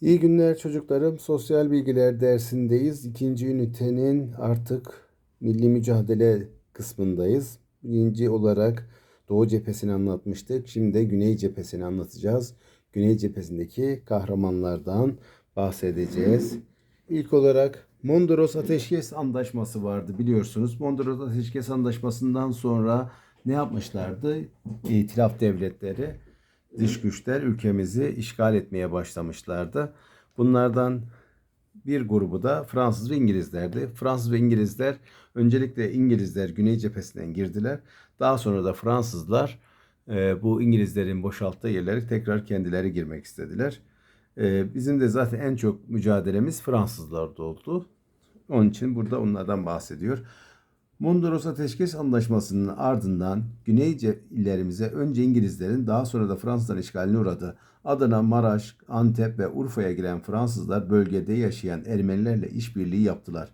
İyi günler çocuklarım. Sosyal bilgiler dersindeyiz. İkinci ünitenin artık milli mücadele kısmındayız. Birinci olarak Doğu cephesini anlatmıştık. Şimdi de Güney cephesini anlatacağız. Güney cephesindeki kahramanlardan bahsedeceğiz. İlk olarak Mondros Ateşkes Antlaşması vardı biliyorsunuz. Mondros Ateşkes Antlaşması'ndan sonra ne yapmışlardı? İtilaf devletleri dış güçler ülkemizi işgal etmeye başlamışlardı. Bunlardan bir grubu da Fransız ve İngilizlerdi. Fransız ve İngilizler öncelikle İngilizler Güney cephesinden girdiler. Daha sonra da Fransızlar e, bu İngilizlerin boşalttığı yerlere tekrar kendileri girmek istediler. E, bizim de zaten en çok mücadelemiz Fransızlarda oldu. Onun için burada onlardan bahsediyor. Mondros Ateşkes Antlaşması'nın ardından Güney illerimize önce İngilizlerin daha sonra da Fransızların işgaline uğradı. Adana, Maraş, Antep ve Urfa'ya giren Fransızlar bölgede yaşayan Ermenilerle işbirliği yaptılar.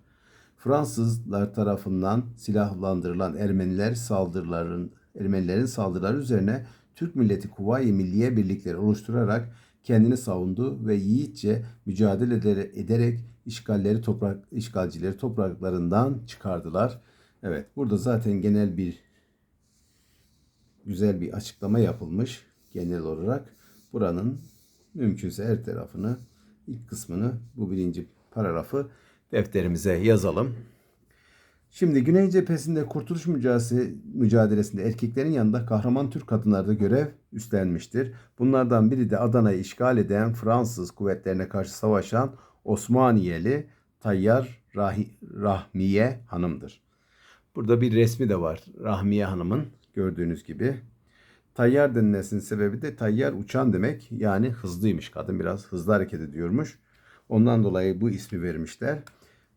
Fransızlar tarafından silahlandırılan Ermeniler saldırıların Ermenilerin saldırıları üzerine Türk milleti Kuvayi Milliye birlikleri oluşturarak kendini savundu ve yiğitçe mücadele ederek işgalleri toprak işgalcileri topraklarından çıkardılar. Evet, burada zaten genel bir güzel bir açıklama yapılmış genel olarak. Buranın mümkünse her tarafını, ilk kısmını, bu birinci paragrafı defterimize yazalım. Şimdi Güney cephesinde kurtuluş mücadelesi, mücadelesinde erkeklerin yanında kahraman Türk kadınları da görev üstlenmiştir. Bunlardan biri de Adana'yı işgal eden Fransız kuvvetlerine karşı savaşan Osmaniyeli Tayyar Rahi, Rahmiye Hanım'dır. Burada bir resmi de var Rahmiye Hanım'ın gördüğünüz gibi. Tayyar denilmesinin sebebi de tayyar uçan demek. Yani hızlıymış kadın biraz hızlı hareket ediyormuş. Ondan dolayı bu ismi vermişler.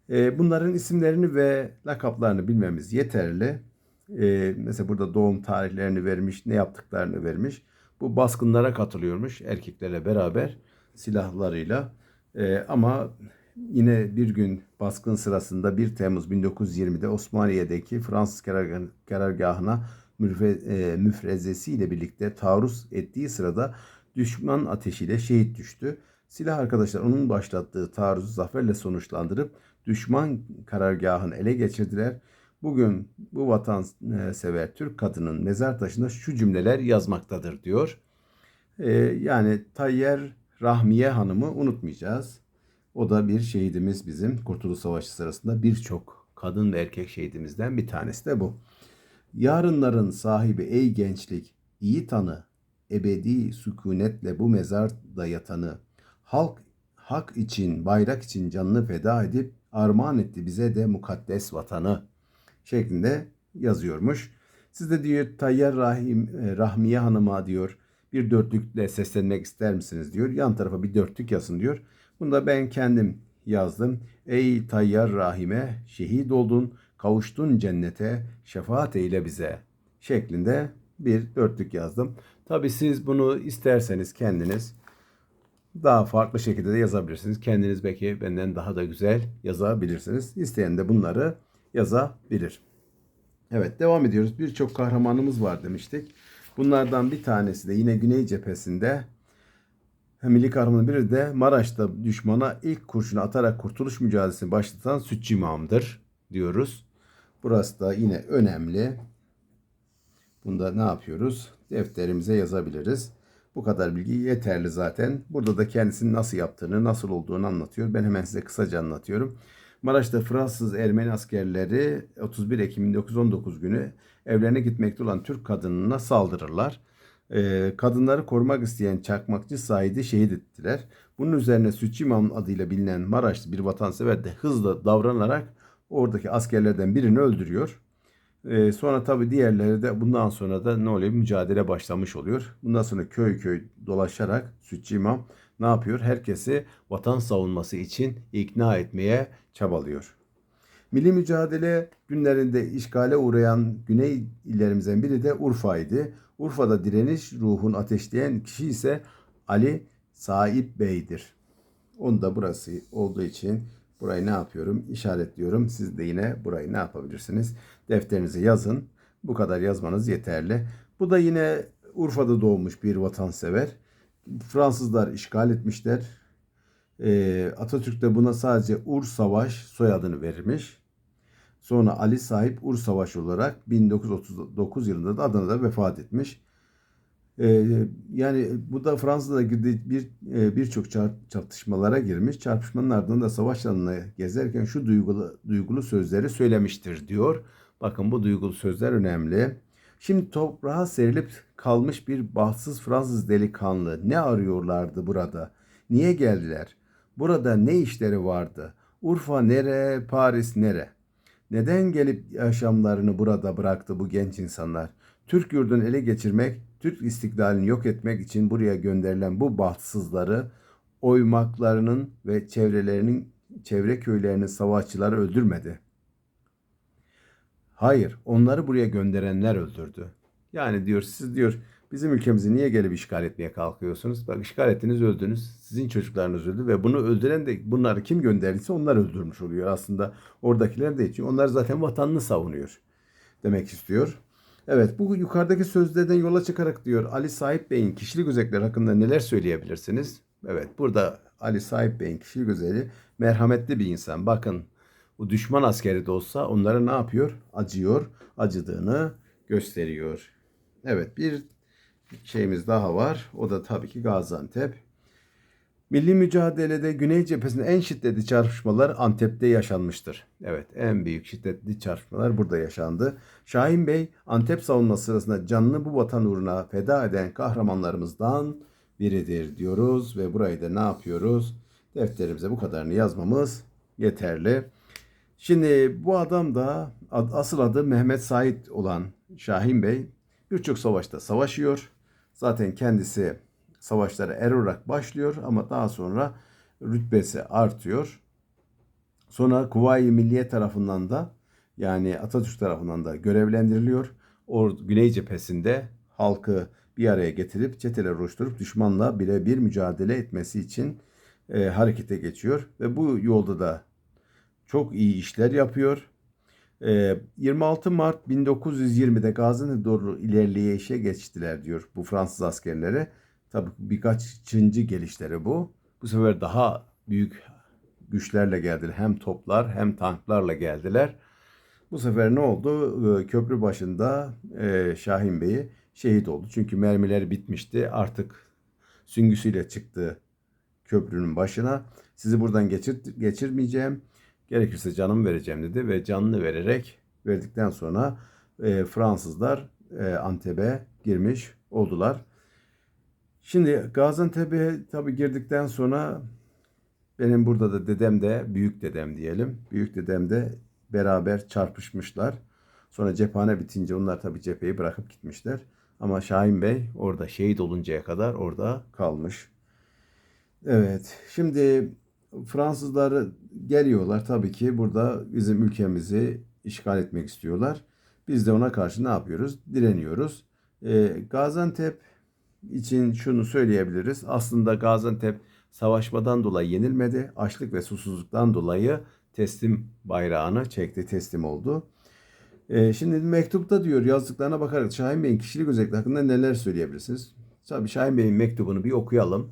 Ee, bunların isimlerini ve lakaplarını bilmemiz yeterli. Ee, mesela burada doğum tarihlerini vermiş, ne yaptıklarını vermiş. Bu baskınlara katılıyormuş erkeklerle beraber silahlarıyla. Ee, ama yine bir gün baskın sırasında 1 Temmuz 1920'de Osmaniye'deki Fransız karargahına e, müfrezesiyle birlikte taarruz ettiği sırada düşman ateşiyle şehit düştü. Silah arkadaşlar onun başlattığı taarruzu zaferle sonuçlandırıp düşman karargahını ele geçirdiler. Bugün bu vatansever Türk kadının mezar taşında şu cümleler yazmaktadır diyor. Ee, yani Tayyer Rahmiye Hanım'ı unutmayacağız. O da bir şehidimiz bizim Kurtuluş Savaşı sırasında birçok kadın ve erkek şehidimizden bir tanesi de bu. Yarınların sahibi ey gençlik, iyi tanı, ebedi sükunetle bu mezarda yatanı, halk hak için, bayrak için canını feda edip armağan etti bize de mukaddes vatanı şeklinde yazıyormuş. Siz de diyor Tayyar Rahim, e, Rahmiye Hanım'a diyor bir dörtlükle seslenmek ister misiniz diyor. Yan tarafa bir dörtlük yazın diyor. Bunu da ben kendim yazdım. Ey Tayyar Rahime şehit oldun, kavuştun cennete, şefaat eyle bize şeklinde bir dörtlük yazdım. Tabi siz bunu isterseniz kendiniz daha farklı şekilde de yazabilirsiniz. Kendiniz belki benden daha da güzel yazabilirsiniz. İsteyen de bunları yazabilir. Evet devam ediyoruz. Birçok kahramanımız var demiştik. Bunlardan bir tanesi de yine Güney cephesinde Milli kahramanın biri de Maraş'ta düşmana ilk kurşunu atarak kurtuluş mücadelesini başlatan Sütçü İmam'dır diyoruz. Burası da yine önemli. Bunda ne yapıyoruz? Defterimize yazabiliriz. Bu kadar bilgi yeterli zaten. Burada da kendisinin nasıl yaptığını, nasıl olduğunu anlatıyor. Ben hemen size kısaca anlatıyorum. Maraş'ta Fransız Ermeni askerleri 31 Ekim 1919 günü evlerine gitmekte olan Türk kadınına saldırırlar e, kadınları korumak isteyen Çakmakçı Said'i şehit ettiler. Bunun üzerine Sütçü İmam adıyla bilinen Maraşlı bir vatansever de hızla davranarak oradaki askerlerden birini öldürüyor. E, sonra tabi diğerleri de bundan sonra da ne oluyor? Mücadele başlamış oluyor. Bundan sonra köy köy dolaşarak Sütçü İmam ne yapıyor? Herkesi vatan savunması için ikna etmeye çabalıyor. Milli mücadele günlerinde işgale uğrayan güney illerimizden biri de Urfa'ydı. Urfa'da direniş ruhunu ateşleyen kişi ise Ali Saip Bey'dir. Onu da burası olduğu için burayı ne yapıyorum? İşaretliyorum. Siz de yine burayı ne yapabilirsiniz? Defterinize yazın. Bu kadar yazmanız yeterli. Bu da yine Urfa'da doğmuş bir vatansever. Fransızlar işgal etmişler. E, Atatürk de buna sadece Ur Savaş soyadını vermiş. Sonra Ali Sahip Ur Savaş olarak 1939 yılında da Adana'da vefat etmiş. Ee, yani bu da Fransa'da girdiği bir e, birçok çatışmalara girmiş. Çarpışmanın ardından da savaş alanına gezerken şu duygulu duygulu sözleri söylemiştir diyor. Bakın bu duygulu sözler önemli. Şimdi toprağa serilip kalmış bir bahtsız Fransız delikanlı ne arıyorlardı burada? Niye geldiler? Burada ne işleri vardı? Urfa nere, Paris nere? Neden gelip yaşamlarını burada bıraktı bu genç insanlar? Türk yurdunu ele geçirmek, Türk istiklalini yok etmek için buraya gönderilen bu bahtsızları oymaklarının ve çevrelerinin çevre köylerinin savaşçıları öldürmedi. Hayır, onları buraya gönderenler öldürdü. Yani diyor siz diyor bizim ülkemizi niye gelip işgal etmeye kalkıyorsunuz? Bak işgal ettiniz öldünüz. Sizin çocuklarınız öldü ve bunu öldüren de bunları kim gönderdiyse onlar öldürmüş oluyor aslında. Oradakiler de için onlar zaten vatanını savunuyor demek istiyor. Evet bu yukarıdaki sözlerden yola çıkarak diyor Ali Sahip Bey'in kişilik özellikleri hakkında neler söyleyebilirsiniz? Evet burada Ali Sahip Bey'in kişilik özelliği merhametli bir insan. Bakın o düşman askeri de olsa onlara ne yapıyor? Acıyor, acıdığını gösteriyor. Evet bir şeyimiz daha var. O da tabii ki Gaziantep. Milli mücadelede Güney cephesinde en şiddetli çarpışmalar Antep'te yaşanmıştır. Evet, en büyük şiddetli çarpışmalar burada yaşandı. Şahin Bey, Antep savunması sırasında canını bu vatan uğruna feda eden kahramanlarımızdan biridir diyoruz ve burayı da ne yapıyoruz? Defterimize bu kadarını yazmamız yeterli. Şimdi bu adam da asıl adı Mehmet Said olan Şahin Bey birçok savaşta savaşıyor. Zaten kendisi savaşlara er olarak başlıyor ama daha sonra rütbesi artıyor. Sonra Kuvayi Milliye tarafından da yani Atatürk tarafından da görevlendiriliyor. O Güney cephesinde halkı bir araya getirip çeteler oluşturup düşmanla birebir mücadele etmesi için e, harekete geçiyor ve bu yolda da çok iyi işler yapıyor. E, 26 Mart 1920'de Gaziantep'e doğru ilerleyişe geçtiler diyor bu Fransız askerleri. Tabii birkaçıncı gelişleri bu. Bu sefer daha büyük güçlerle geldiler. Hem toplar hem tanklarla geldiler. Bu sefer ne oldu? Ee, Köprü başında e, Şahin Bey şehit oldu. Çünkü mermileri bitmişti. Artık süngüsüyle çıktı köprünün başına. Sizi buradan geçir, geçirmeyeceğim. Gerekirse canımı vereceğim dedi ve canını vererek verdikten sonra e, Fransızlar e, Antep'e girmiş oldular. Şimdi Gaziantep'e tabii girdikten sonra benim burada da dedem de büyük dedem diyelim. Büyük dedem de beraber çarpışmışlar. Sonra cephane bitince onlar tabii cepheyi bırakıp gitmişler. Ama Şahin Bey orada şehit oluncaya kadar orada kalmış. Evet, şimdi Fransızlar geliyorlar tabii ki burada bizim ülkemizi işgal etmek istiyorlar. Biz de ona karşı ne yapıyoruz? Direniyoruz. Ee, Gaziantep için şunu söyleyebiliriz. Aslında Gaziantep savaşmadan dolayı yenilmedi. Açlık ve susuzluktan dolayı teslim bayrağını çekti, teslim oldu. Ee, şimdi mektupta diyor yazdıklarına bakarak Şahin Bey'in kişilik özellikleri hakkında neler söyleyebilirsiniz? Tabii Şahin Bey'in mektubunu bir okuyalım.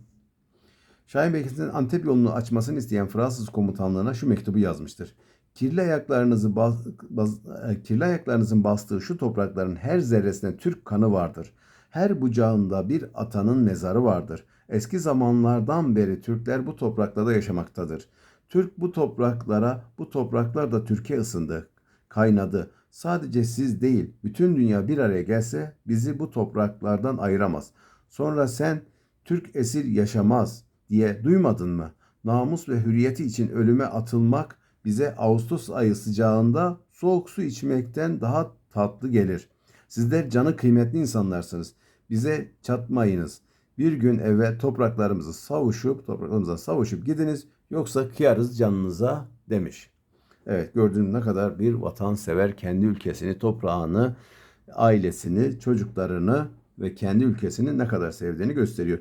Şahin Bey kendisinin Antep yolunu açmasını isteyen Fransız komutanlığına şu mektubu yazmıştır. Kirli ayaklarınızı bas, bas- e, kirli ayaklarınızın bastığı şu toprakların her zerresinde Türk kanı vardır. Her bucağında bir atanın mezarı vardır. Eski zamanlardan beri Türkler bu topraklarda yaşamaktadır. Türk bu topraklara, bu topraklar da Türkiye ısındı, kaynadı. Sadece siz değil, bütün dünya bir araya gelse bizi bu topraklardan ayıramaz. Sonra sen Türk esir yaşamaz diye duymadın mı? Namus ve hürriyeti için ölüme atılmak bize Ağustos ayı sıcağında soğuk su içmekten daha tatlı gelir. Sizler canı kıymetli insanlarsınız. Bize çatmayınız. Bir gün evvel topraklarımızı savuşup, topraklarımıza savuşup gidiniz yoksa kıyarız canınıza demiş. Evet gördüğünüz ne kadar bir vatansever kendi ülkesini, toprağını, ailesini, çocuklarını ve kendi ülkesini ne kadar sevdiğini gösteriyor.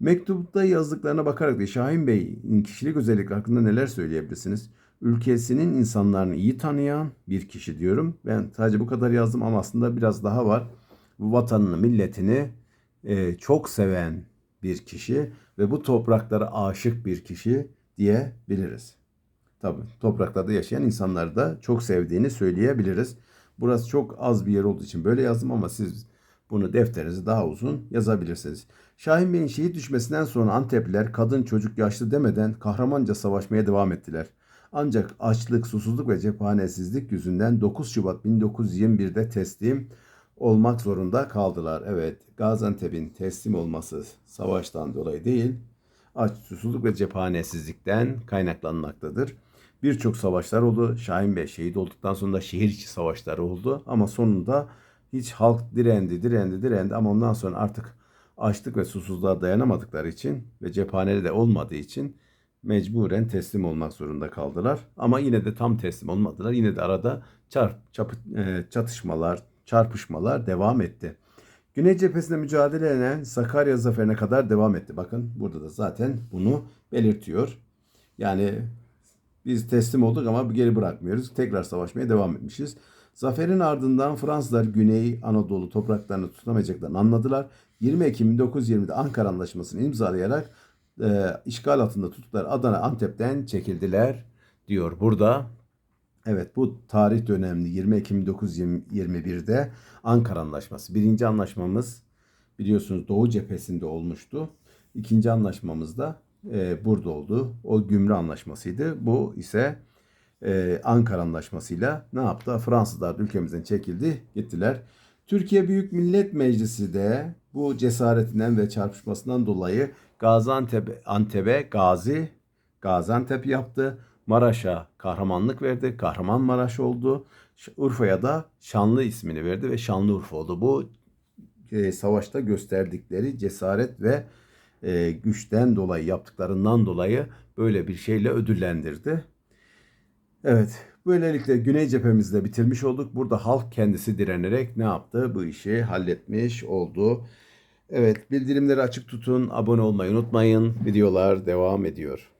Mektupta yazdıklarına bakarak da Şahin Bey'in kişilik özellikleri hakkında neler söyleyebilirsiniz? Ülkesinin insanlarını iyi tanıyan bir kişi diyorum. Ben sadece bu kadar yazdım ama aslında biraz daha var. Vatanını, milletini e, çok seven bir kişi ve bu topraklara aşık bir kişi diyebiliriz. Tabii topraklarda yaşayan insanları da çok sevdiğini söyleyebiliriz. Burası çok az bir yer olduğu için böyle yazdım ama siz bunu defterinize daha uzun yazabilirsiniz. Şahin Bey'in şehit düşmesinden sonra Antepliler kadın çocuk yaşlı demeden kahramanca savaşmaya devam ettiler. Ancak açlık, susuzluk ve cephanesizlik yüzünden 9 Şubat 1921'de teslim olmak zorunda kaldılar. Evet, Gaziantep'in teslim olması savaştan dolayı değil, aç, susuzluk ve cephanesizlikten kaynaklanmaktadır. Birçok savaşlar oldu. Şahin Bey şehit olduktan sonra şehir içi savaşları oldu. Ama sonunda hiç halk direndi, direndi, direndi ama ondan sonra artık açlık ve susuzluğa dayanamadıkları için ve cephaneli de olmadığı için mecburen teslim olmak zorunda kaldılar. Ama yine de tam teslim olmadılar. Yine de arada çarp, çapı- e, çatışmalar, çarpışmalar devam etti. Güney cephesinde mücadele eden Sakarya zaferine kadar devam etti. Bakın burada da zaten bunu belirtiyor. Yani biz teslim olduk ama geri bırakmıyoruz. Tekrar savaşmaya devam etmişiz. Zaferin ardından Fransızlar Güney Anadolu topraklarını tutamayacaklarını anladılar. 20 Ekim 1920'de Ankara Anlaşması'nı imzalayarak e, işgal altında tuttukları Adana Antep'ten çekildiler diyor burada. Evet bu tarih de önemli. 20 Ekim 1921'de Ankara Anlaşması. Birinci anlaşmamız biliyorsunuz Doğu cephesinde olmuştu. İkinci anlaşmamız da e, burada oldu. O Gümrü Anlaşması'ydı. Bu ise e, Ankara Anlaşması'yla ne yaptı? Fransızlar da ülkemizden çekildi, gittiler. Türkiye Büyük Millet Meclisi de bu cesaretinden ve çarpışmasından dolayı Gaziantep, Antep'e Gazi, Gaziantep yaptı. Maraş'a kahramanlık verdi. Kahramanmaraş oldu. Ş- Urfa'ya da Şanlı ismini verdi ve Şanlıurfa oldu. Bu e, savaşta gösterdikleri cesaret ve e, güçten dolayı yaptıklarından dolayı böyle bir şeyle ödüllendirdi. Evet, böylelikle Güney cephemizde bitirmiş olduk. Burada halk kendisi direnerek ne yaptı? Bu işi halletmiş oldu. Evet, bildirimleri açık tutun, abone olmayı unutmayın. Videolar devam ediyor.